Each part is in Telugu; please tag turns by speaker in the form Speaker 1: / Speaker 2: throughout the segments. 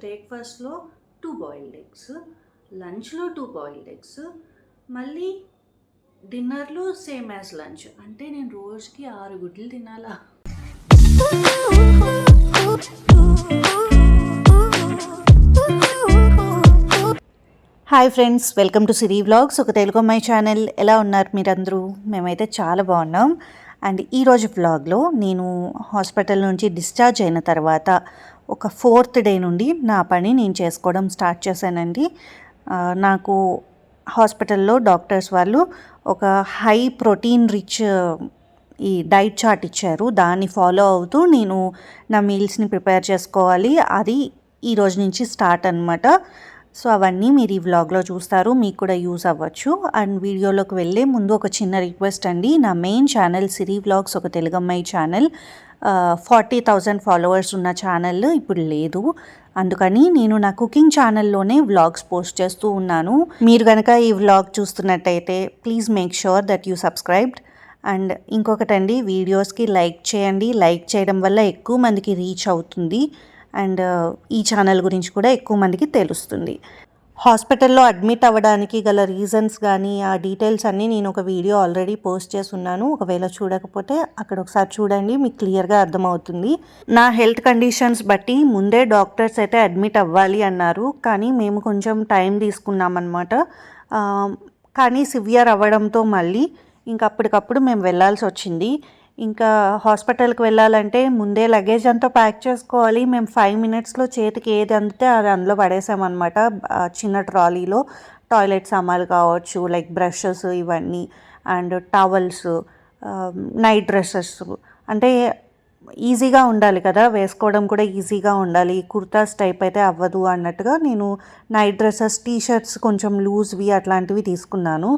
Speaker 1: బ్రేక్ఫాస్ట్లో టూ బాయిల్డ్ ఎగ్స్ లంచ్లో టూ బాయిల్డ్ ఎగ్స్ మళ్ళీ డిన్నర్లో సేమ్ యాజ్ లంచ్. అంటే నేను రోజుకి ఆరు గుడ్లు తినాలా? Hi friends welcome to Siri vlogs ఒక తెలుగు అమ్మాయి ఛానల్ ఎలా ఉన్నారు మీరందరూ? మేమైతే చాలా బాగున్నాం. అండ్ ఈరోజు వ్లాగ్లో నేను హాస్పిటల్ నుంచి డిశ్చార్జ్ అయిన తర్వాత ఒక ఫోర్త్ డే నుండి నా పని నేను చేసుకోవడం స్టార్ట్ చేశానండి. నాకు హాస్పిటల్లో డాక్టర్స్ వాళ్ళు ఒక హై ప్రోటీన్ రిచ్ ఈ డైట్ చార్ట్ ఇచ్చారు. దాన్ని ఫాలో అవుతూ నేను నా మీల్స్ని ప్రిపేర్ చేసుకోవాలి. అది ఈ రోజు నుంచి స్టార్ట్ అనమాట సో అవన్నీ మీరు ఈ వ్లాగ్లో చూస్తారు. మీకు కూడా యూస్ అవ్వచ్చు. అండ్ వీడియోలోకి వెళ్ళే ముందు ఒక చిన్న రిక్వెస్ట్ అండి. నా మెయిన్ ఛానల్ సిరి వ్లాగ్స్ ఒక తెలుగు అమ్మాయి ఛానల్. ఫార్టీ థౌజండ్ ఫాలోవర్స్ ఉన్న ఛానల్ ఇప్పుడు లేదు. అందుకని నేను నా కుకింగ్ ఛానల్లోనే వ్లాగ్స్ పోస్ట్ చేస్తూ ఉన్నాను. మీరు కనుక ఈ వ్లాగ్ చూస్తున్నట్టయితే please make sure that you subscribed. And ఇంకొకటండి వీడియోస్కి లైక్ చేయండి. లైక్ చేయడం వల్ల ఎక్కువ మందికి రీచ్ అవుతుంది. అండ్ ఈ ఛానల్ గురించి కూడా ఎక్కువ మందికి తెలుస్తుంది. హాస్పిటల్లో అడ్మిట్ అవ్వడానికి గల రీజన్స్ కానీ ఆ డీటెయిల్స్ అన్నీ నేను ఒక వీడియో ఆల్రెడీ పోస్ట్ చేసి ఉన్నాను ఒకవేళ చూడకపోతే అక్కడ ఒకసారి చూడండి మీకు క్లియర్గా అర్థమవుతుంది. నా హెల్త్ కండిషన్స్ బట్టి ముందే డాక్టర్స్ అయితే అడ్మిట్ అవ్వాలి అన్నారు. కానీ మేము కొంచెం టైం తీసుకున్నామన్నమాట. కానీ సివియర్ అవ్వడంతో మళ్ళీ ఇంకా అప్పటికప్పుడు మేము వెళ్ళాల్సి వచ్చింది. ఇంకా హాస్పిటల్కి వెళ్ళాలంటే ముందే లగేజ్ అంతా ప్యాక్ చేసుకోవాలి. మేము ఫైవ్ మినిట్స్లో చేతికి ఏది అందితే అది అందులో పడేసామన్నమాట. చిన్న ట్రాలీలో టాయిలెట్ సామాన్లు కావచ్చు లైక్ బ్రషెస్ ఇవన్నీ అండ్ టవల్స్ నైట్ డ్రెస్సెస్. అంటే ఈజీగా ఉండాలి కదా వేసుకోవడం కూడా ఈజీగా ఉండాలి. కుర్తాస్ టైప్ అయితే అవ్వదు అన్నట్టుగా నేను నైట్ డ్రెస్సెస్ టీ షర్ట్స్ కొంచెం లూజ్వి అట్లాంటివి తీసుకున్నాను.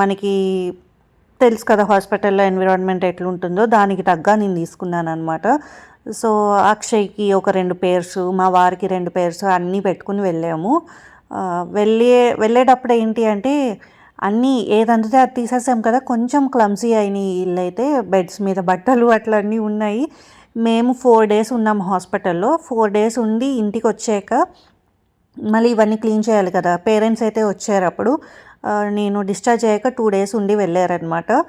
Speaker 1: మనకి తెలుసు కదా హాస్పిటల్లో ఎన్విరాన్మెంట్ ఎట్లుంటుందో దానికి తగ్గ నేను తీసుకున్నాను అనమాట సో అక్షయ్కి ఒక రెండు పేర్స్ మా వారికి రెండు పేర్స్ అన్నీ పెట్టుకుని వెళ్ళాము. వెళ్ళే వెళ్ళేటప్పుడు ఏంటి అంటే అన్నీ ఏదంటే అది తీసేసాం కదా కొంచెం క్లమ్సీ అయినాయి ఇల్లు అయితే బెడ్స్ మీద బట్టలు అట్లా అన్నీ ఉన్నాయి. మేము ఫోర్ డేస్ ఉన్నాం హాస్పిటల్లో ఫోర్ డేస్ ఉండి ఇంటికి వచ్చాక మళ్ళీ ఇవన్నీ క్లీన్ చేయాలి కదా పేరెంట్స్ అయితే వచ్చారు అప్పుడు. నేను డిశ్చార్జ్ అయ్యాక టూ డేస్ ఉండి వెళ్ళారనమాట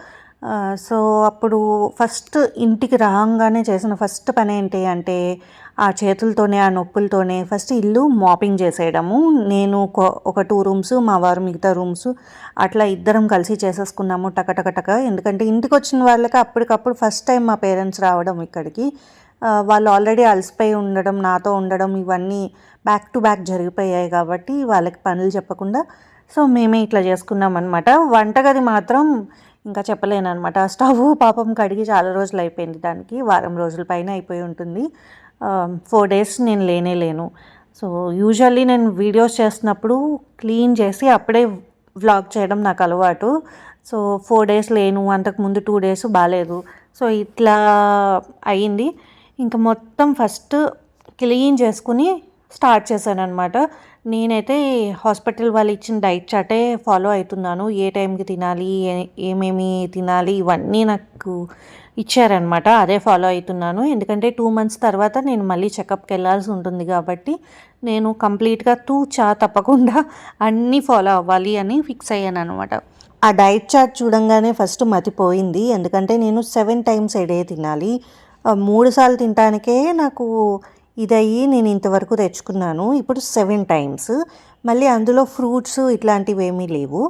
Speaker 1: సో అప్పుడు ఫస్ట్ ఇంటికి రాగానే చేసిన ఫస్ట్ పని ఏంటి అంటే ఆ చేతులతోనే ఆ నొప్పులతోనే ఫస్ట్ ఇల్లు మాపింగ్ చేసేయడము. నేను ఒక- ఒక టూ రూమ్స్ మా వారు మిగతా రూమ్స్ అట్లా ఇద్దరం కలిసి చేసేసుకున్నాము టకటకటక. టక ఎందుకంటే ఇంటికి వచ్చిన వాళ్ళకి అప్పటికప్పుడు ఫస్ట్ టైం మా పేరెంట్స్ రావడం ఇక్కడికి. వాళ్ళు ఆల్రెడీ అలసిపోయి ఉండడం నాతో ఉండడం ఇవన్నీ బ్యాక్ టు బ్యాక్ జరిగిపోయాయి కాబట్టి వాళ్ళకి పనులు చెప్పకుండా సో మేమే ఇట్లా చేసుకున్నాం అనమాట వంటగది మాత్రం ఇంకా చెప్పలేను అనమాట స్టవ్ పాపం కడిగి చాలా రోజులు అయిపోయింది దానికి. వారం రోజుల పైన అయిపోయి ఉంటుంది. ఫోర్ డేస్ నేను లేనే లేను. సో యూజువల్లీ నేను వీడియోస్ చేస్తున్నప్పుడు క్లీన్ చేసి అప్పుడే వ్లాగ్ చేయడం నాకు అలవాటు. సో ఫోర్ డేస్ లేను అంతకుముందు టూ డేస్ బాగాలేదు సో ఇట్లా అయ్యింది ఇంకా మొత్తం ఫస్ట్ క్లీన్ చేసుకుని స్టార్ట్ చేశాను అనమాట నేనైతే హాస్పిటల్ వాళ్ళు ఇచ్చిన డైట్ చార్టే ఫాలో అవుతున్నాను. ఏ టైంకి తినాలి ఏ- ఏమేమి తినాలి ఇవన్నీ నాకు ఇచ్చారనమాట అదే ఫాలో అవుతున్నాను. ఎందుకంటే టూ మంత్స్ తర్వాత నేను మళ్ళీ చెకప్కి వెళ్ళాల్సి ఉంటుంది కాబట్టి నేను కంప్లీట్గా తూ చా తప్పకుండా అన్నీ ఫాలో అవ్వాలి అని ఫిక్స్ అయ్యాను అనమాట ఆ డైట్ చార్ట్ చూడంగానే ఫస్ట్ మతిపోయింది. ఎందుకంటే నేను సెవెన్ టైమ్స్ ఏ తినాలి. మూడు సార్లు తినడానికే నాకు ఇదయ్యి నేను ఇంతవరకు తెచ్చుకున్నాను. ఇప్పుడు సెవెన్ టైమ్స్. మళ్ళీ అందులో ఫ్రూట్స్ ఇట్లాంటివి ఏమీ లేవు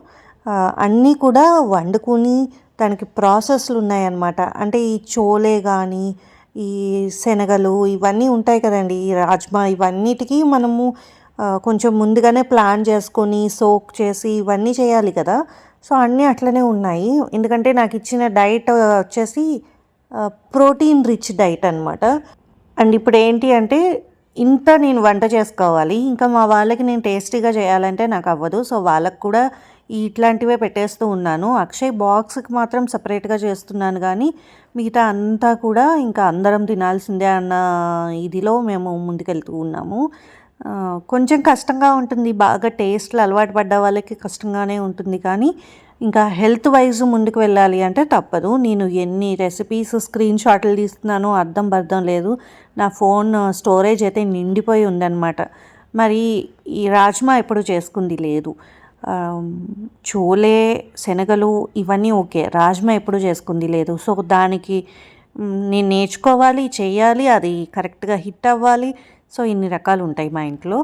Speaker 1: అన్నీ కూడా వండుకుని దానికి ప్రాసెస్లు ఉన్నాయన్నమాట. అంటే ఈ చోలే కానీ ఈ శనగలు ఇవన్నీ ఉంటాయి కదండి. ఈ రాజ్మా ఇవన్నిటికీ మనము కొంచెం ముందుగానే ప్లాన్ చేసుకొని సోక్ చేసి ఇవన్నీ చేయాలి కదా. సో అన్నీ అట్లనే ఉన్నాయి. ఎందుకంటే నాకు ఇచ్చిన డైట్ వచ్చేసి ప్రోటీన్ రిచ్ డైట్ అనమాట అండ్ ఇప్పుడు ఏంటి అంటే ఇంత నేను వంట చేసుకోవాలి ఇంకా మా వాళ్ళకి నేను టేస్టీగా చేయాలంటే నాకు అవ్వదు. సో వాళ్ళకు కూడా ఇట్లాంటివే పెట్టేస్తూ ఉన్నాను. అక్షయ్ బాక్స్కి మాత్రం సపరేట్గా చేస్తున్నాను కానీ మిగతా అంతా కూడా ఇంకా అందరం తినాల్సిందే అన్న ఇదిలో మేము ముందుకెళ్తూ ఉన్నాము. కొంచెం కష్టంగా ఉంటుంది. బాగా టేస్ట్లు అలవాటు పడ్డ వాళ్ళకి కష్టంగానే ఉంటుంది కానీ ఇంకా హెల్త్ వైజ్ ముందుకు వెళ్ళాలి అంటే తప్పదు. నేను ఎన్ని రెసిపీస్ స్క్రీన్ షాట్లు తీస్తున్నానో అర్థం బర్థం లేదు. నా ఫోన్ స్టోరేజ్ uh, అయితే నిండిపోయి ఉందన్నమాట. మరి ఈ రాజ్మా ఎప్పుడు చేసుకుంది లేదు. చోలే శనగలు ఇవన్నీ ఓకే. రాజ్మా ఎప్పుడు చేసుకుంది లేదు. సో దానికి నేను నేర్చుకోవాలి చేయాలి అది కరెక్ట్గా హిట్ అవ్వాలి. సో ఇన్ని రకాలు ఉంటాయి మా ఇంట్లో.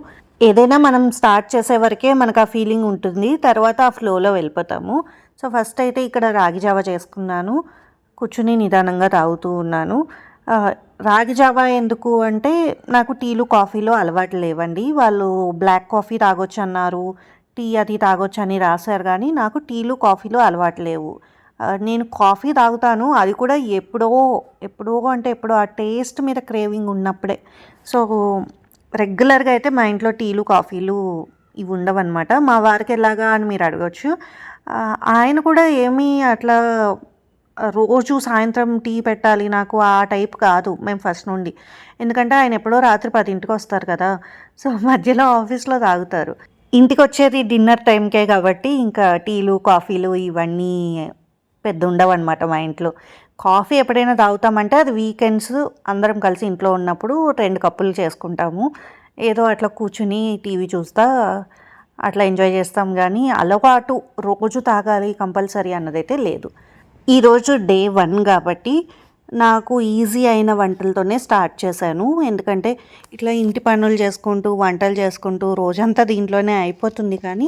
Speaker 1: ఏదైనా మనం స్టార్ట్ చేసే వరకే మనకు ఆ ఫీలింగ్ ఉంటుంది. తర్వాత ఆ ఫ్లోలో వెళ్ళిపోతాము. సో ఫస్ట్ అయితే ఇక్కడ రాగి జావ చేసుకున్నాను. కూర్చుని నిదానంగా తాగుతూ ఉన్నాను. రాగి జావా ఎందుకు అంటే నాకు టీలు కాఫీలో అలవాటు లేవండి. వాళ్ళు బ్లాక్ కాఫీ తాగొచ్చు అన్నారు. టీ అది తాగొచ్చు అని రాశారు కానీ నాకు టీలు కాఫీలో అలవాటు లేవు. నేను కాఫీ తాగుతాను. అది కూడా ఎప్పుడో ఎప్పుడో అంటే ఎప్పుడో ఆ టేస్ట్ మీద క్రేవింగ్ ఉన్నప్పుడే. సో రెగ్యులర్గా అయితే మా ఇంట్లో టీలు కాఫీలు ఇవి ఉండవన్నమాట. మా వారికి ఎలాగా అని మీరు అడగచ్చు. ఆయన కూడా ఏమీ అట్లా రోజు సాయంత్రం టీ పెట్టాలి నాకు ఆ టైప్ కాదు మేము ఫస్ట్ నుండి. ఎందుకంటే ఆయన ఎప్పుడో రాత్రి పదింటికి వస్తారు కదా సో మధ్యలో ఆఫీస్లో తాగుతారు. ఇంటికి వచ్చేది డిన్నర్ టైంకే కాబట్టి ఇంకా టీలు కాఫీలు ఇవన్నీ పెద్ద ఉండవు అనమాట మా ఇంట్లో. కాఫీ ఎప్పుడైనా తాగుతామంటే అది వీకెండ్స్ అందరం కలిసి ఇంట్లో ఉన్నప్పుడు రెండు కప్పులు చేసుకుంటాము. ఏదో అట్లా కూర్చుని టీవీ చూస్తా అట్లా ఎంజాయ్ చేస్తాం కానీ అలవాటు రోజు తాగాలి కంపల్సరీ అన్నదైతే లేదు. ఈరోజు డే వన్ కాబట్టి నాకు ఈజీ అయిన వంటలతోనే స్టార్ట్ చేశాను. ఎందుకంటే ఇట్లా ఇంటి పనులు చేసుకుంటూ వంటలు చేసుకుంటూ రోజంతా దీంట్లోనే అయిపోతుంది కానీ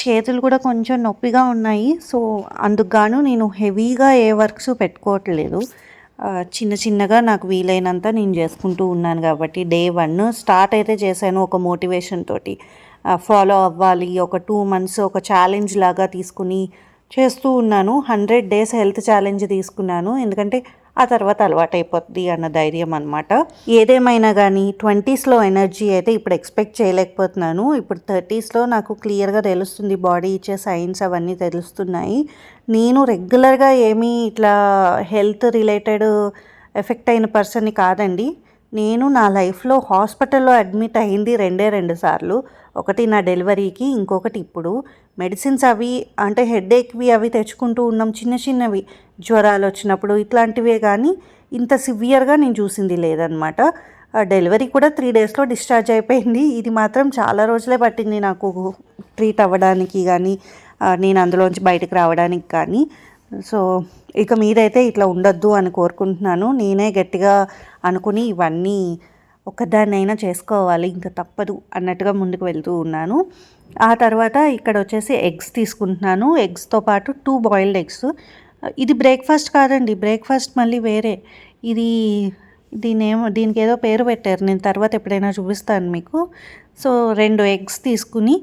Speaker 1: చేతులు కూడా కొంచెం నొప్పిగా ఉన్నాయి. సో అందుకుగాను నేను హెవీగా ఏ వర్క్స్ పెట్టుకోవట్లేదు. చిన్న చిన్నగా నాకు వీలైనంత నేను చేసుకుంటూ ఉన్నాను కాబట్టి డే వన్ స్టార్ట్ అయితే చేశాను ఒక మోటివేషన్ తోటి. ఫాలో అవ్వాలి ఒక టూ మంత్స్ ఒక ఛాలెంజ్ లాగా తీసుకుని చేస్తూ ఉన్నాను. హండ్రెడ్ డేస్ హెల్త్ ఛాలెంజ్ తీసుకున్నాను. ఎందుకంటే ఆ తర్వాత అలవాటు అన్న ధైర్యం అనమాట ఏదేమైనా కానీ ట్వంటీస్లో ఎనర్జీ అయితే ఇప్పుడు ఎక్స్పెక్ట్ చేయలేకపోతున్నాను. ఇప్పుడు థర్టీస్లో నాకు క్లియర్గా తెలుస్తుంది బాడీ ఇచ్చే సైన్స్ అవన్నీ తెలుస్తున్నాయి. నేను రెగ్యులర్గా ఏమీ ఇట్లా హెల్త్ రిలేటెడ్ ఎఫెక్ట్ అయిన పర్సన్ని కాదండి. నేను నా లైఫ్లో హాస్పిటల్లో అడ్మిట్ అయింది రెండే రెండు సార్లు. ఒకటి నా డెలివరీకి ఇంకొకటి ఇప్పుడు. మెడిసిన్స్ అవి అంటే హెడేక్వి అవి తెచ్చుకుంటూ ఉన్నాం చిన్న చిన్నవి. జ్వరాలు వచ్చినప్పుడు ఇట్లాంటివే కానీ ఇంత సివియర్గా నేను చూసింది లేదనమాట. డెలివరీ కూడా త్రీ డేస్లో డిశ్చార్జ్ అయిపోయింది. ఇది మాత్రం చాలా రోజులే పట్టింది నాకు ట్రీట్ అవ్వడానికి కానీ నేను అందులోంచి బయటకు రావడానికి కానీ సో ఇక మీదైతే ఇట్లా ఉండొద్దు అని కోరుకుంటున్నాను. నేనే గట్టిగా అనుకుని ఇవన్నీ ఒక్కదాన్నైనా చేసుకోవాలి ఇంకా తప్పదు అన్నట్టుగా ముందుకు వెళ్తూ ఉన్నాను. ఆ తర్వాత ఇక్కడ వచ్చేసి ఎగ్స్ తీసుకుంటున్నాను. ఎగ్స్తో పాటు టూ బాయిల్డ్ ఎగ్స్. ఇది బ్రేక్ఫాస్ట్ కాదండి బ్రేక్ఫాస్ట్ మళ్ళీ వేరే. ఇది దీనేమో దీనికి ఏదో పేరు పెట్టారు. నేను తర్వాత ఎప్పుడైనా చూపిస్తాను మీకు. సో రెండు ఎగ్స్ తీసుకుని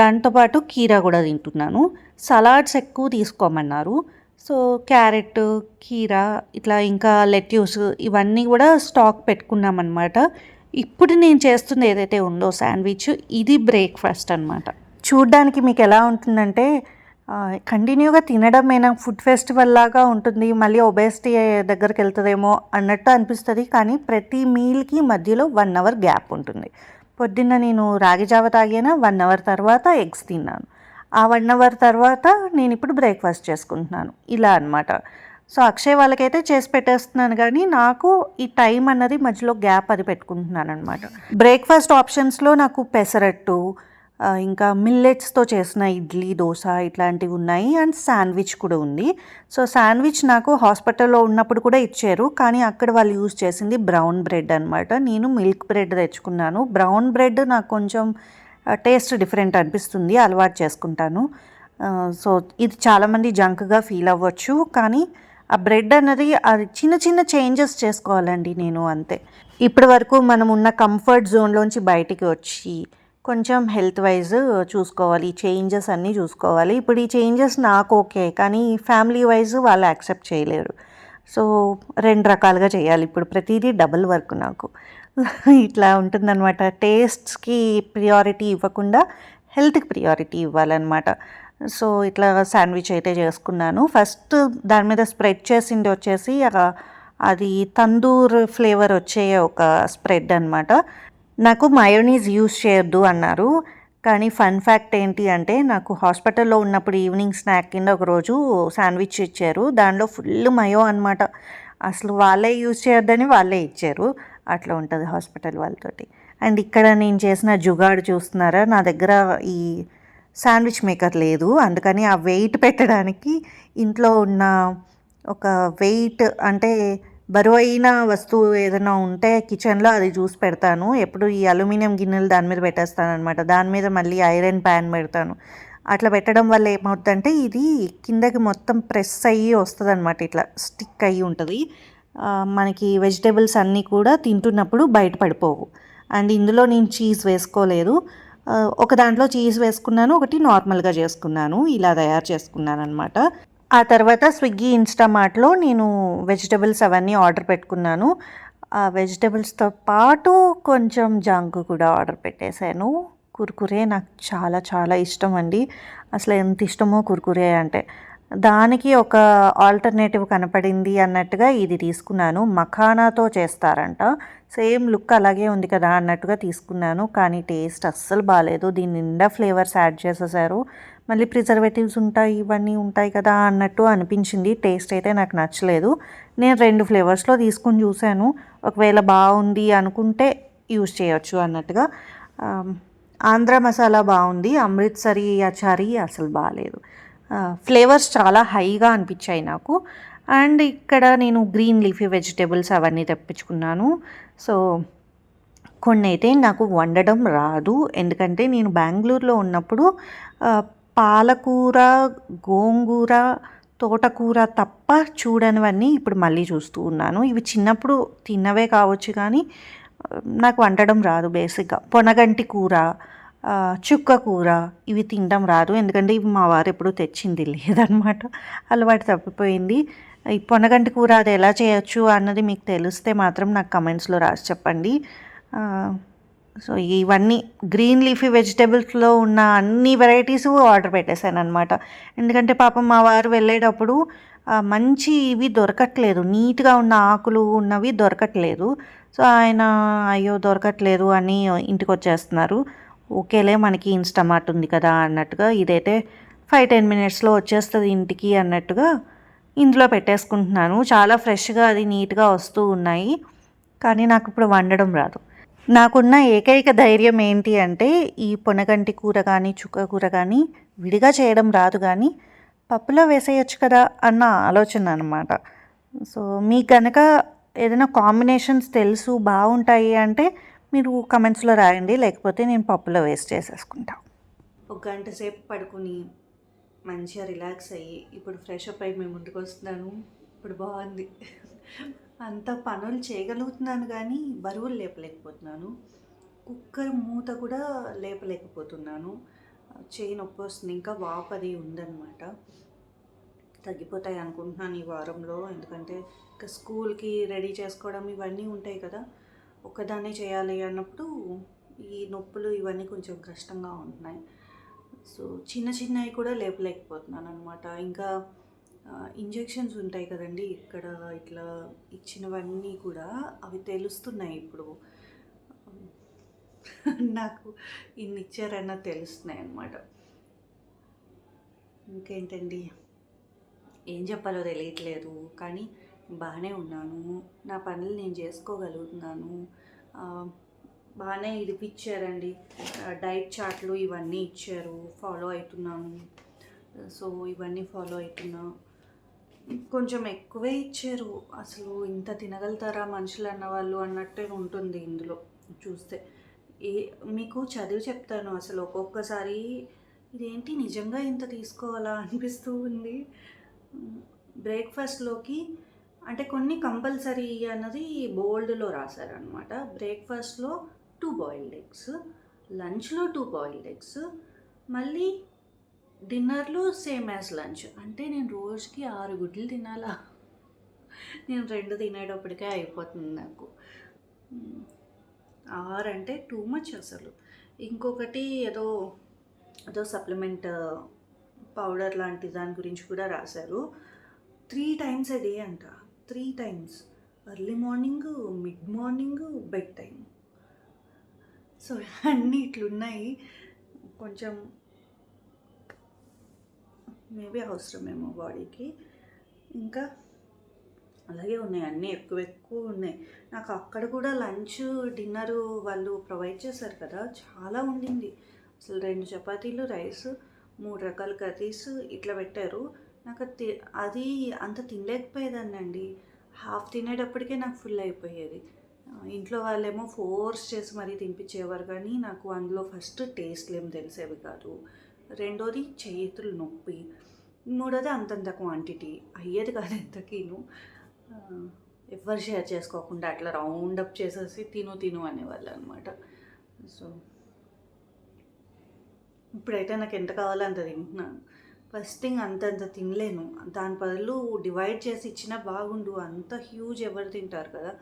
Speaker 1: దాంతోపాటు కీరా కూడా తింటున్నాను. సలాడ్స్ ఎక్కువ తీసుకోమన్నారు. సో క్యారెట్ కీరా ఇట్లా ఇంకా లెట్యూస్ ఇవన్నీ కూడా స్టాక్ పెట్టుకున్నామన్నమాట. ఇప్పుడు నేను చేస్తుంది ఏదైతే ఉందో శాండ్విచ్ ఇది బ్రేక్ఫాస్ట్ అనమాట చూడ్డానికి మీకు ఎలా ఉంటుందంటే కంటిన్యూగా తినడమేనా ఫుడ్ ఫెస్టివల్ లాగా ఉంటుంది మళ్ళీ ఒబేసిటీ దగ్గరికి వెళ్తుందేమో అన్నట్టు అనిపిస్తుంది కానీ ప్రతి మీల్కి మధ్యలో వన్ అవర్ గ్యాప్ ఉంటుంది. పొద్దున్న నేను రాగి జావ తాగాను వన్ అవర్ తర్వాత ఎగ్స్ తిన్నాను. ఆ వన్ అవర్ తర్వాత నేను ఇప్పుడు బ్రేక్ఫాస్ట్ చేసుకుంటున్నాను. ఇలా అన్నమాట. సో అక్షయ్ వాళ్ళకైతే చేసి పెట్టేస్తున్నాను కానీ నాకు ఈ టైం అన్నది మధ్యలో గ్యాప్ అది పెట్టుకుంటున్నాను అనమాట బ్రేక్ఫాస్ట్ ఆప్షన్స్లో నాకు పెసరట్టు ఇంకా మిల్లెట్స్తో చేసిన ఇడ్లీ దోశ ఇట్లాంటివి ఉన్నాయి. అండ్ శాండ్విచ్ కూడా ఉంది. సో శాండ్విచ్ నాకు హాస్పిటల్లో ఉన్నప్పుడు కూడా ఇచ్చారు. కానీ అక్కడ వాళ్ళు యూజ్ చేసింది బ్రౌన్ బ్రెడ్ అనమాట నేను మిల్క్ బ్రెడ్ తెచ్చుకున్నాను. బ్రౌన్ బ్రెడ్ నాకు కొంచెం టేస్ట్ డిఫరెంట్ అనిపిస్తుంది అలవాటు చేసుకుంటాను. సో ఇది చాలామంది జంక్గా ఫీల్ అవ్వచ్చు కానీ ఆ బ్రెడ్ అనేది అది చిన్న చిన్న చేంజెస్ చేసుకోవాలండి నేను అంతే. ఇప్పటి వరకు మనం ఉన్న కంఫర్ట్ జోన్లోంచి బయటికి వచ్చి కొంచెం హెల్త్ వైజ్ చూసుకోవాలి చేంజెస్ అన్నీ చూసుకోవాలి. ఇప్పుడు ఈ చేంజెస్ నాకు ఓకే కానీ ఫ్యామిలీ వైజ్ వాళ్ళు యాక్సెప్ట్ చేయలేరు. సో రెండు రకాలుగా చేయాలి. ఇప్పుడు ప్రతిదీ డబుల్ వర్క్ నాకు. ఇట్లా ఉంటుందన్నమాట. టేస్ట్స్కి ప్రియారిటీ ఇవ్వకుండా హెల్త్కి ప్రియారిటీ ఇవ్వాలన్నమాట. సో ఇట్లా శాండ్విచ్ అయితే చేసుకున్నాను. ఫస్ట్ దాని మీద స్ప్రెడ్ చేసింది వచ్చేసి అది తందూర్ ఫ్లేవర్ వచ్చే ఒక స్ప్రెడ్ అనమాట నాకు మయోనీస్ యూస్ చేయొద్దు అన్నారు. కానీ ఫన్ ఫ్యాక్ట్ ఏంటి అంటే నాకు హాస్పిటల్లో ఉన్నప్పుడు ఈవినింగ్ స్నాక్ కింద ఒకరోజు శాండ్విచ్ ఇచ్చారు. దానిలో ఫుల్ మయో అనమాట అసలు వాళ్ళే యూజ్ చేయొద్దని వాళ్ళే ఇచ్చారు. అట్లా ఉంటుంది హాస్పిటల్ వాళ్ళతోటి. అండ్ ఇక్కడ నేను చేసిన జుగాడు చూస్తున్నారా? నా దగ్గర ఈ శాండ్విచ్ మేకర్ లేదు. అందుకని ఆ వెయిట్ పెట్టడానికి ఇంట్లో ఉన్న ఒక వెయిట్ అంటే బరువైన వస్తువు ఏదైనా ఉంటే కిచెన్లో అది చూసి పెడతాను. ఎప్పుడు ఈ అల్యూమినియం గిన్నెలు దాని మీద పెట్టేస్తాను అనమాట దాని మీద మళ్ళీ ఐరన్ ప్యాన్ పెడతాను. అట్లా పెట్టడం వల్ల ఏమవుతుందంటే ఇది కిందకి మొత్తం ప్రెస్ అయ్యి వస్తుంది అనమాట ఇట్లా స్టిక్ అయ్యి ఉంటుంది. మనకి వెజిటేబుల్స్ అన్నీ కూడా తింటున్నప్పుడు బయటపడిపోవు. అండ్ ఇందులో నేను చీజ్ వేసుకోలేదు. ఒక దాంట్లో చీజ్ వేసుకున్నాను ఒకటి నార్మల్గా చేసుకున్నాను ఇలా తయారు చేసుకున్నాను అనమాట ఆ తర్వాత స్విగ్గీ ఇన్స్టామార్ట్లో నేను వెజిటబుల్స్ అవన్నీ ఆర్డర్ పెట్టుకున్నాను. ఆ వెజిటబుల్స్తో పాటు కొంచెం జంక్ కూడా ఆర్డర్ పెట్టేశాను. కుర్కురే నాకు చాలా చాలా ఇష్టం అండి. అసలు ఎంత ఇష్టమో కుర్కురే అంటే. దానికి ఒక ఆల్టర్నేటివ్ కనపడింది అన్నట్టుగా ఇది తీసుకున్నాను. మఖానాతో చేస్తారంట. సేమ్ లుక్ అలాగే ఉంది కదా అన్నట్టుగా తీసుకున్నాను. కానీ టేస్ట్ అస్సలు బాగాలేదు దీని నిండా ఫ్లేవర్స్ యాడ్ చేసేసారు. మళ్ళీ ప్రిజర్వేటివ్స్ ఉంటాయి ఇవన్నీ ఉంటాయి కదా అన్నట్టు అనిపించింది. టేస్ట్ అయితే నాకు నచ్చలేదు. నేను రెండు ఫ్లేవర్స్లో తీసుకుని చూశాను. ఒకవేళ బాగుంది అనుకుంటే యూజ్ చేయొచ్చు అన్నట్టుగా. ఆంధ్ర మసాలా బాగుంది. అమృత్సరీ అచారీ అసలు బాగాలేదు ఫ్లేవర్స్ చాలా హైగా అనిపించాయి నాకు. అండ్ ఇక్కడ నేను గ్రీన్ లీఫీ వెజిటేబుల్స్ అవన్నీ తెప్పించుకున్నాను. సో కొన్ని అయితే నాకు వండడం రాదు. ఎందుకంటే నేను బెంగళూరులో ఉన్నప్పుడు పాలకూర గోంగూర తోటకూర తప్ప చూడనివన్నీ ఇప్పుడు మళ్ళీ చూస్తూ ఉన్నాను. ఇవి చిన్నప్పుడు తిన్నవే కావచ్చు కానీ నాకు వండడం రాదు బేసిక్గా. పొనగంటి కూర చుక్క కూర ఇవి తినడం రాదు. ఎందుకంటే ఇవి మా వారు ఎప్పుడు తెచ్చింది లేదనమాట. అలవాటు తప్పిపోయింది. ఈ పొనగంటి కూర అది ఎలా చేయొచ్చు అన్నది మీకు తెలిస్తే మాత్రం నాకు కమెంట్స్లో రాసి చెప్పండి. సో ఇవన్నీ గ్రీన్ లీఫీ వెజిటేబుల్స్లో ఉన్న అన్ని వెరైటీస్ ఆర్డర్ పెట్టేశాను అనమాట ఎందుకంటే పాపం మా వారు వెళ్ళేటప్పుడు మంచి ఇవి దొరకట్లేదు. నీట్గా ఉన్న ఆకులు ఉన్నవి దొరకట్లేదు. సో ఆయన అయ్యో దొరకట్లేదు అని ఇంటికి వచ్చేస్తున్నారు ఓకేలే మనకి ఇన్స్టమార్ట్ ఉంది కదా అన్నట్టుగా ఇదైతే ఫైవ్ టెన్ మినిట్స్లో వచ్చేస్తుంది ఇంటికి అన్నట్టుగా ఇందులో పెట్టేసుకుంటున్నాను. చాలా ఫ్రెష్గా అది నీట్గా వస్తూ ఉన్నాయి. కానీ నాకు ఇప్పుడు వండడం రాదు. నాకున్న ఏకైక ధైర్యం ఏంటి అంటే ఈ పొనగంటి కూర కానీ చుక్క కూర కానీ విడిగా చేయడం రాదు కానీ పప్పులో వేసేయచ్చు కదా అన్న ఆలోచన అనమాట సో మీకు కనుక ఏదైనా కాంబినేషన్స్ తెలుసు బాగుంటాయి అంటే మీరు కమెంట్స్లో రాయండి లేకపోతే నేను పప్పులో వేస్ట్ చేసేసుకుంటా. ఒక గంట సేపు పడుకుని మంచిగా రిలాక్స్ అయ్యి ఇప్పుడు ఫ్రెష్ అప్ అయ్యి మేము ముందుకు వస్తున్నాను. ఇప్పుడు బాగుంది. అంత పనులు చేయగలుగుతున్నాను కానీ బరువులు లేపలేకపోతున్నాను. కుక్కర్ మూత కూడా లేపలేకపోతున్నాను. చేయి నొప్పి వస్తుంది ఇంకా వాపు అది ఉందన్నమాట. తగ్గిపోతాయి అనుకుంటున్నాను ఈ వారంలో ఎందుకంటే ఇంకా స్కూల్కి రెడీ చేసుకోవడం ఇవన్నీ ఉంటాయి కదా. ఒక్కదాన్నే చేయాలి అన్నప్పుడు ఈ నొప్పులు ఇవన్నీ కొంచెం కష్టంగా ఉంటున్నాయి. సో చిన్న చిన్నవి కూడా లేపలేకపోతున్నాను అనమాట ఇంకా ఇంజెక్షన్స్ ఉంటాయి కదండి ఇక్కడ ఇట్లా ఇచ్చినవన్నీ కూడా అవి తెలుస్తున్నాయి ఇప్పుడు. నాకు ఇన్ని ఇచ్చారన్న తెలుస్తున్నాయి అన్నమాట ఇంకేంటండి? ఏం చెప్పాలో తెలియట్లేదు కానీ బాగానే ఉన్నాను. నా పనులు నేను చేసుకోగలుగుతున్నాను. బాగానే బాగానే ఇదిపిచ్చారండి డైట్ చార్ట్లు ఇవన్నీ ఇచ్చారు. ఫాలో అవుతున్నాను. సో ఇవన్నీ ఫాలో అవుతున్నా. కొంచెం ఎక్కువే ఇచ్చారు. అసలు ఇంత తినగలుగుతారా మనుషులు అన్నవాళ్ళు అన్నట్టే ఉంటుంది ఇందులో చూస్తే. ఏ మీకు చదివి చెప్తాను. అసలు ఒక్కొక్కసారి ఇదేంటి నిజంగా ఇంత తీసుకోవాలా అనిపిస్తూ ఉంది. బ్రేక్ఫాస్ట్లోకి అంటే కొన్ని కంపల్సరీ అన్నది బోల్డ్లో రాశారనమాట బ్రేక్ఫాస్ట్లో టూ బాయిల్డ్ ఎగ్స్ లంచ్లో టూ బాయిల్డ్ ఎగ్స్ మళ్ళీ డిన్నర్లో సేమ్ యాజ్ లంచ్. అంటే నేను రోజుకి ఆరు గుడ్లు తినాలా? నేను రెండు తినేటప్పటికే అయిపోతుంది నాకు. ఆరు అంటే టూ మచ్ అసలు. ఇంకొకటి ఏదో ఏదో సప్లిమెంట్ పౌడర్ లాంటి దాని గురించి కూడా రాశారు. త్రీ టైమ్స్ అదే డే అంట. Three times early morning mid morning bed time so అన్నీ ఇట్లున్నాయి. కొంచెం మేబీ అవసరమేమో బాడీకి. ఇంకా అలాగే ఉన్నాయి. అన్నీ ఎక్కువ ఎక్కువ ఉన్నాయి. నాకు అక్కడ కూడా లంచ్ డిన్నర్ వాళ్ళు ప్రొవైడ్ చేశారు కదా. చాలా ఉండింది. అసలు రెండు చపాతీలు రైస్ మూడు రకాల కర్రీస్ ఇట్లా పెట్టారు. నాకు అది తి- అది అంత తినలేకపోయేదాన్నండి. హాఫ్ తినేటప్పటికే నాకు ఫుల్ అయిపోయేది. ఇంట్లో వాళ్ళేమో ఫోర్స్ చేసి మరీ తినిపించేవారు కానీ నాకు అందులో ఫస్ట్ టేస్ట్లు ఏం తెలిసేవి కాదు. రెండోది చేతులు నొప్పి. మూడోది అంతంత క్వాంటిటీ. అయ్యేది కాదు ఎంతకీను ఎవరు ఎవ్వరు షేర్ చేసుకోకుండా అట్లా రౌండ్ అప్ చేసేసి తిను తిను అనేవాళ్ళు అనమాట సో ఇప్పుడైతే నాకు ఎంత కావాలో అంత తింటున్నాను. ఫస్ట్ థింగ్ అంతంత తినలేను. దాని బదులు డివైడ్ చేసి ఇచ్చినా బాగుండు. అంత హ్యూజ్ ఎవరు తింటారు కదా.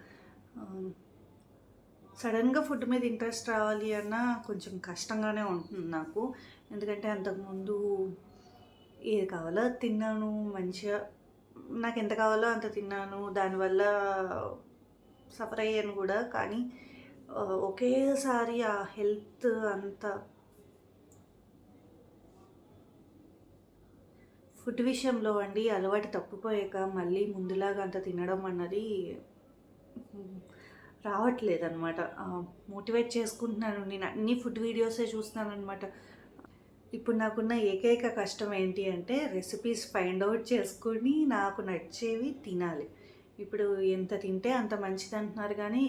Speaker 1: సడన్గా ఫుడ్ మీద ఇంట్రెస్ట్ రావాలి అన్నా కొంచెం కష్టంగానే ఉంటుంది నాకు. ఎందుకంటే అంతకుముందు ఏది కావాలో తిన్నాను. మంచిగా నాకు ఎంత కావాలో అంత తిన్నాను. దానివల్ల సఫర్ అయ్యాను కూడా. కానీ ఒకేసారి ఆ హెల్త్ అంతా ఫుడ్ విషయంలో అండి అలవాటు తప్పిపోయాక మళ్ళీ ముందులాగా అంత తినడం అన్నది రావట్లేదు అనమాట మోటివేట్ చేసుకుంటున్నాను. నేను అన్ని ఫుడ్ వీడియోసే చూస్తున్నాను అనమాట ఇప్పుడు నాకున్న ఏకైక కష్టం ఏంటి అంటే రెసిపీస్ ఫైండ్ అవుట్ చేసుకొని నాకు నచ్చేవి తినాలి. ఇప్పుడు ఎంత తింటే అంత మంచిది అంటున్నారు కానీ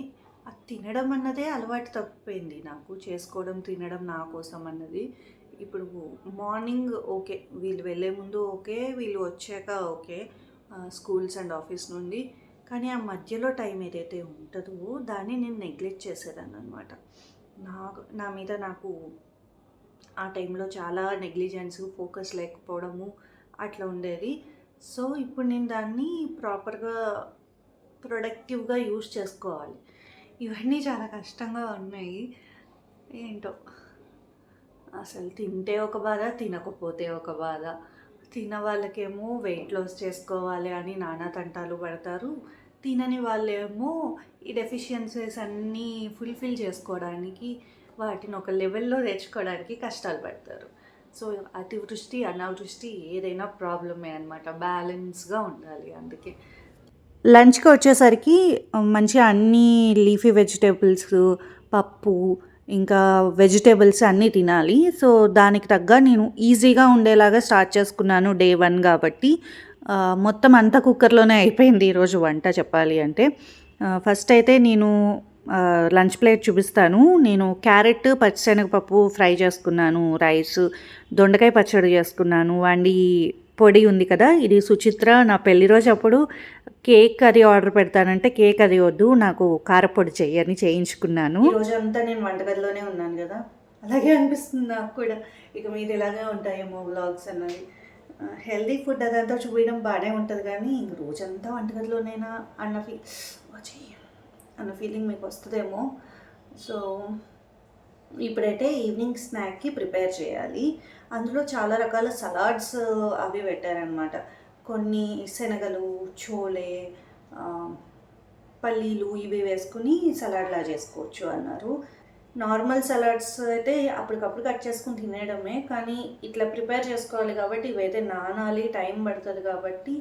Speaker 1: అది తినడం అన్నదే అలవాటు తప్పిపోయింది. నాకు చేసుకోవడం తినడం నా కోసం అన్నది. ఇప్పుడు మార్నింగ్ ఓకే వీళ్ళు వెళ్ళే ముందు ఓకే వీళ్ళు వచ్చాక ఓకే స్కూల్స్ అండ్ ఆఫీస్ నుండి. కానీ ఆ మధ్యలో టైం ఏదైతే ఉంటుందో దాన్ని నేను నెగ్లెక్ట్ చేసేదాన్ని అనమాట నాకు నా మీద నాకు ఆ టైంలో చాలా నెగ్లిజెన్స్ ఫోకస్ లేకపోవడము అట్లా ఉండేది. సో ఇప్పుడు నేను దాన్ని ప్రాపర్గా ప్రొడక్టివ్గా యూజ్ చేసుకోవాలి. ఇవన్నీ చాలా కష్టంగా ఉన్నాయి. ఏంటో. అసలు తింటే ఒక బాధ తినకపోతే ఒక బాధ. తిన వాళ్ళకేమో వెయిట్ లాస్ చేసుకోవాలి అని నానా తంటాలు పడతారు. తినని వాళ్ళేమో ఈ డెఫిషియన్సీస్ అన్నీ ఫుల్ఫిల్ చేసుకోవడానికి వాటిని ఒక లెవెల్లో తెచ్చుకోవడానికి కష్టాలు పడతారు. సో అతివృష్టి అనావృష్టి ఏదైనా ప్రాబ్లమే అనమాట బ్యాలెన్స్గా ఉండాలి అందుకే. లంచ్కి వచ్చేసరికి మంచిగా అన్ని లీఫీ వెజిటేబుల్స్ పప్పు ఇంకా వెజిటేబుల్స్ అన్నీ తినాలి. సో దానికి తగ్గ నేను ఈజీగా ఉండేలాగా స్టార్ట్ చేసుకున్నాను డే వన్ కాబట్టి. మొత్తం అంతా కుక్కర్లోనే అయిపోయింది ఈరోజు వంట చెప్పాలి అంటే. ఫస్ట్ అయితే నేను లంచ్ ప్లేట్ చూపిస్తాను. నేను క్యారెట్ పచ్చిశనగపప్పు ఫ్రై చేసుకున్నాను రైస్ దొండకాయ పచ్చడి చేసుకున్నాను అండ్ ఈ పొడి ఉంది కదా ఇది సుచిత్ర నా పెళ్ళి రోజు అప్పుడు కేక్ అది ఆర్డర్ పెడతానంటే కేక్ కర్రీ వద్దు నాకు కారపొడి చెయ్యని చేయించుకున్నాను. రోజంతా నేను వంటగదిలోనే ఉన్నాను కదా. అలాగే అనిపిస్తుంది నాకు కూడా. ఇక మీద ఇలాగే ఉంటాయేమో వ్లాగ్స్ అన్నది. హెల్దీ ఫుడ్ అదంతా చూపించడం బాగానే ఉంటుంది కానీ ఇంక రోజంతా వంటగదిలోనేనా అన్న ఫీ అన్న ఫీలింగ్ మీకు వస్తుందేమో. సో ఇప్పుడైతే ఈవినింగ్ స్నాక్కి ప్రిపేర్ చేయాలి. అందులో చాలా రకాల సలాడ్స్ అవి పెట్టారనమాట కొన్ని శనగలు చోలే పల్లీలు ఇవి వేసుకుని సలాడ్లా చేసుకోవచ్చు అన్నారు. నార్మల్ సలాడ్స్ అయితే అప్పటికప్పుడు కట్ చేసుకుని తినేయడమే కానీ ఇట్లా ప్రిపేర్ చేసుకోవాలి కాబట్టి ఇవైతే నానాలి టైం పడుతుంది కాబట్టి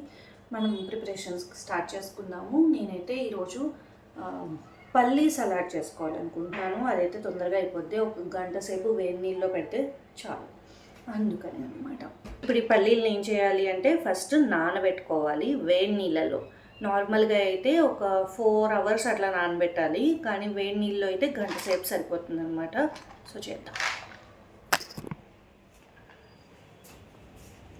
Speaker 1: మనం ప్రిపరేషన్స్ స్టార్ట్ చేసుకుందాము. నేనైతే ఈరోజు పల్లీ సలాడ్ చేసుకోవాలనుకుంటున్నాను. అదైతే తొందరగా అయిపోద్ది. ఒక గంట సేపు వేడి నీళ్ళలో పెడితే చాలు. అందుకని అనమాట ఇప్పుడు ఈ పల్లీలను ఏం చేయాలి అంటే ఫస్ట్ నానబెట్టుకోవాలి వేడి నీళ్ళలో. నార్మల్గా అయితే ఒక ఫోర్ అవర్స్ అట్లా నానబెట్టాలి. కానీ వేడి నీళ్ళలో అయితే గంట సేపు సరిపోతుంది అనమాట సో చేద్దాం.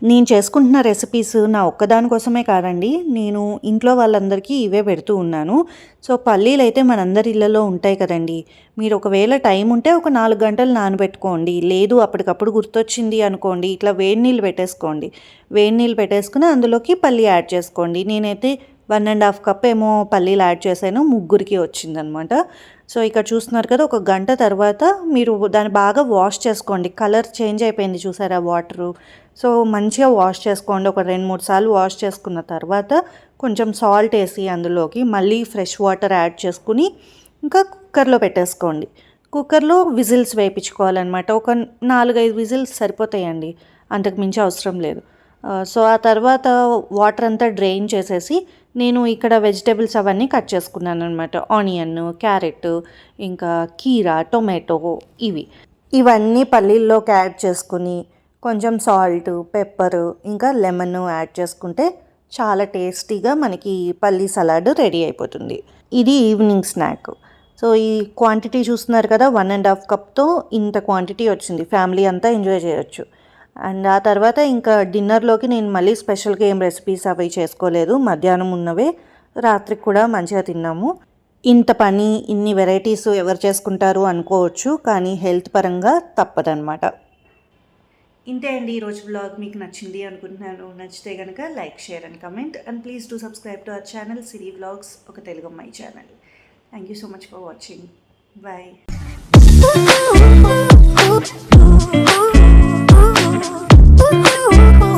Speaker 1: నేను చేసుకుంటున్న రెసిపీస్ నా ఒక్కదాని కోసమే కాదండి. నేను ఇంట్లో వాళ్ళందరికీ ఇవే పెడుతూ ఉన్నాను. సో పల్లీలు అయితే మనందరి ఇళ్ళలో ఉంటాయి కదండి. మీరు ఒకవేళ టైం ఉంటే ఒక నాలుగు గంటలు నానబెట్టుకోండి. లేదు అప్పటికప్పుడు గుర్తొచ్చింది అనుకోండి. ఇట్లా వేడి నీళ్ళు పెట్టేసుకోండి. వేడి నీళ్ళు పెట్టేసుకుని అందులోకి పల్లి యాడ్ చేసుకోండి. నేనైతే వన్ అండ్ హాఫ్ కప్ ఏమో పల్లీలు యాడ్ చేశాను ముగ్గురికి వచ్చిందనమాట. సో ఇక్కడ చూస్తున్నారు కదా ఒక గంట తర్వాత మీరు దాన్ని బాగా వాష్ చేసుకోండి. కలర్ చేంజ్ అయిపోయింది చూసారా వాటరు? సో మంచిగా వాష్ చేసుకోండి. ఒక రెండు మూడు సార్లు వాష్ చేసుకున్న తర్వాత కొంచెం సాల్ట్ వేసి అందులోకి మళ్ళీ ఫ్రెష్ వాటర్ యాడ్ చేసుకుని ఇంకా కుక్కర్లో పెట్టేసుకోండి. కుక్కర్లో విజిల్స్ వేయించుకోవాలన్నమాట. ఒక నాలుగైదు విజిల్స్ సరిపోతాయండి. అంతకు మించి అవసరం లేదు. సో ఆ తర్వాత వాటర్ అంతా డ్రైన్ చేసేసి నేను ఇక్కడ వెజిటేబుల్స్ అవన్నీ కట్ చేసుకున్నాను అనమాట ఆనియన్ క్యారెట్ ఇంకా కీరా టొమాటో ఇవి. ఇవన్నీ పల్లీల్లోకి యాడ్ చేసుకుని కొంచెం సాల్ట్ పెప్పర్ ఇంకా లెమన్ యాడ్ చేసుకుంటే చాలా టేస్టీగా మనకి పల్లీ సలాడ్ రెడీ అయిపోతుంది. ఇది ఈవినింగ్ స్నాక్ సో ఈ క్వాంటిటీ చూస్తున్నారు కదా వన్ అండ్ హాఫ్ కప్తో ఇంత క్వాంటిటీ వచ్చింది. ఫ్యామిలీ అంతా ఎంజాయ్ చేయొచ్చు. అండ్ ఆ తర్వాత ఇంకా డిన్నర్లోకి నేను మళ్ళీ స్పెషల్గా ఏం రెసిపీస్ అవి చేసుకోలేదు. మధ్యాహ్నం ఉన్నవే రాత్రికి కూడా మంచిగా తిన్నాము. ఇంత పని ఇన్ని వెరైటీస్ ఎవరు చేసుకుంటారు అనుకోవచ్చు కానీ హెల్త్ పరంగా తప్పదనమాట ఇంతే అండి ఈరోజు బ్లాగ్ మీకు నచ్చింది అనుకుంటున్నాను. నచ్చితే కనుక like share and comment. And please to subscribe to our channel Siri blogs ఒక తెలుగు అమ్మాయి channel. Thank you so much for watching bye
Speaker 2: Ooh.